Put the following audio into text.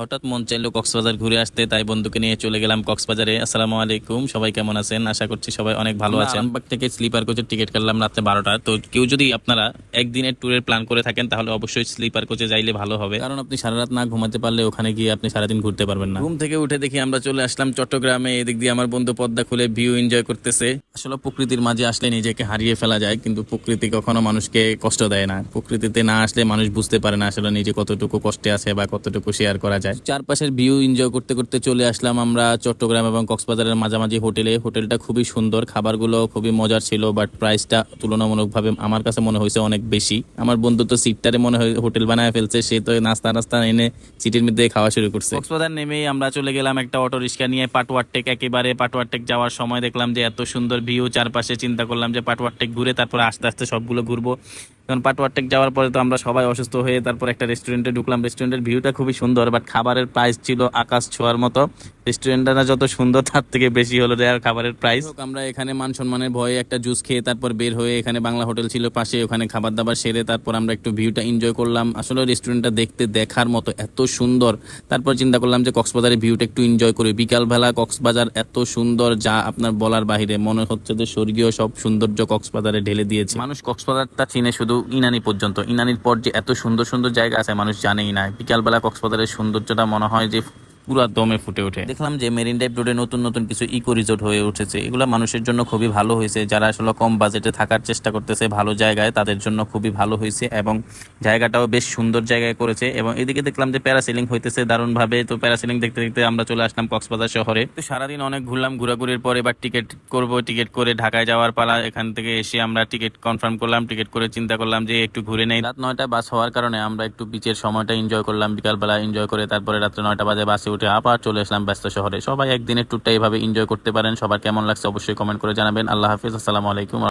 হঠাৎ মন চাইলো কক্সবাজার ঘুরে আসতে তাই বন্ধুকে নিয়ে চলে গেলাম কক্সবাজারে। আসসালামু আলাইকুম সবাই কেমন আছেন? আশা করছি সবাই অনেক ভালো আছেন। আরামবাগ থেকে স্লিপার কোচের টিকিট কাটলাম রাত্রে বারোটা তো কেউ যদি আপনারা একদিনের ট্যুরের প্ল্যান করে থাকেন তাহলে অবশ্যই স্লিপার কোচে যাইলে ভালো হবে। কারণ আপনি সারা রাত না ঘুমাতে পারলে ওখানে গিয়ে আপনি সারাদিন ঘুরতে পারবেন না। ঘুম থেকে উঠে দেখি আমরা চলে আসলাম চট্টগ্রামে এদিক দিয়ে আমার বন্ধু পদ্মা খুলে ভিউ এনজয় করতেছে। আসলে প্রকৃতির মাঝে আসলে নিজেকে হারিয়ে ফেলা যায় কিন্তু প্রকৃতি কখনো মানুষকে কষ্ট দেয় না। প্রকৃতিতে না আসলে মানুষ বুঝতে পারে না আসলে নিজে কতটুকু কষ্টে আছে বা কতটুকু শেয়ার করা যায়। চারপাশের ভিউ এনজয় করতে করতে চলে আসলাম আমরা চট্টগ্রাম এবং কক্সবাজারের মাঝামাঝি হোটেলে। হোটেলটা খুবই সুন্দর খাবারগুলো খুবই মজার ছিল বাট প্রাইসটা তুলনামূলকভাবে আমার কাছে মনে হয়েছে অনেক বেশি। আমার বন্ধু তো সিটটারে মনে হয় হোটেল বানায় ফেলছে সে তো নাস্তা নাস্তা এনে সিটির মধ্যে খাওয়া শুরু করছে। কক্সবাজার নেমেই আমরা চলে গেলাম একটা অটো রিক্সা নিয়ে পাটওয়ারটেক। একেবারে পাটওয়ারটেক যাওয়ার সময় দেখলাম যে এত সুন্দর ভিউ চারপাশে চিন্তা করলাম যে পাটওয়ারটেক ঘুরে তারপরে আস্তে আস্তে সবগুলো ঘুরবো। কারণ পাটওয়ারটেক যাওয়ার পরে তো আমরা সবাই অসুস্থ হয়ে তারপর একটা রেস্টুরেন্টে ঢুকলাম। রেস্টুরেন্টের ভিউটা খুবই সুন্দর বাট খাবারের প্রাইস ছিল আকাশ ছোঁয়ার মতো। রেস্টুরেন্টটা যত সুন্দর তার থেকে বেশি হলো আর খাবারের প্রাইস আমরা এখানে মান সম্মানের ভয়ে একটা জুস খেয়ে তারপর বের হয়ে এখানে বাংলা হোটেল ছিল পাশে ওখানে খাবার দাবার সেরে তারপর আমরা একটু ভিউটা এনজয় করলাম। আসলে রেস্টুরেন্টটা দেখতে দেখার মতো এত সুন্দর। তারপর চিন্তা করলাম যে কক্সবাজারের ভিউটা একটু এনজয় করি। বিকালবেলা কক্সবাজার এত সুন্দর যা আপনার বলার বাইরে মনে হচ্ছে যে স্বর্গীয় সব সৌন্দর্য কক্সবাজারে ঢেলে দিয়েছে। মানুষ কক্সবাজারটা চিনে শুধু ইনানি পর্যন্ত। ইনানির পর যে এত সুন্দর সুন্দর জায়গা আছে, মানুষ জানেই না। বিকালবেলা কক্সবাজারের সৌন্দর্যটা মনে হয় যে পুরো দমে ফুটে ওঠে। দেখলাম যে মেরিন ড্রাইভ রোডে নতুন নতুন কিছু ইকো রিসোর্ট হয়ে উঠেছে। এগুলো মানুষের জন্য খুবই ভালো হয়েছে। যারা আসলে কম বাজেটে থাকার চেষ্টা করতেছে ভালো জায়গায়, তাদের জন্য খুবই ভালো হয়েছে এবং জায়গাটাও বেশ সুন্দর জায়গায় করেছে এবং এদিকে দেখলাম যে প্যারাসিলিং হইতেছে দারুণ ভাবে তো প্যারাসিলিং দেখতে দেখতে আমরা চলে আসলাম কক্সবাজার শহরে। তো সারাদিন অনেক ঘুরলাম, ঘোরাঘুরির পর এবার টিকিট করব। টিকিট করে ঢাকায় যাওয়ার পালা, এখান থেকে এসে আমরা টিকিট কনফার্ম করলাম টিকিট করে চিন্তা করলাম যে একটু ঘুরে নেই। রাত নয়টা বাস হওয়ার কারণে আমরা একটু বিচের সময়টা এনজয় করলাম। বিকালবেলা এনজয় করে তারপরে রাত্রে নয়টা বাজে বাসে উঠে আবার চলে আসলাম ব্যস্ত শহরে। সবাই একদিনের ট্যুরটা এইভাবে এনজয় করতে পারেন। সবার কেমন লাগছে অবশ্যই কমেন্ট করে জানাবেন। আল্লাহ হাফিজ। আসসালামু আলাইকুম।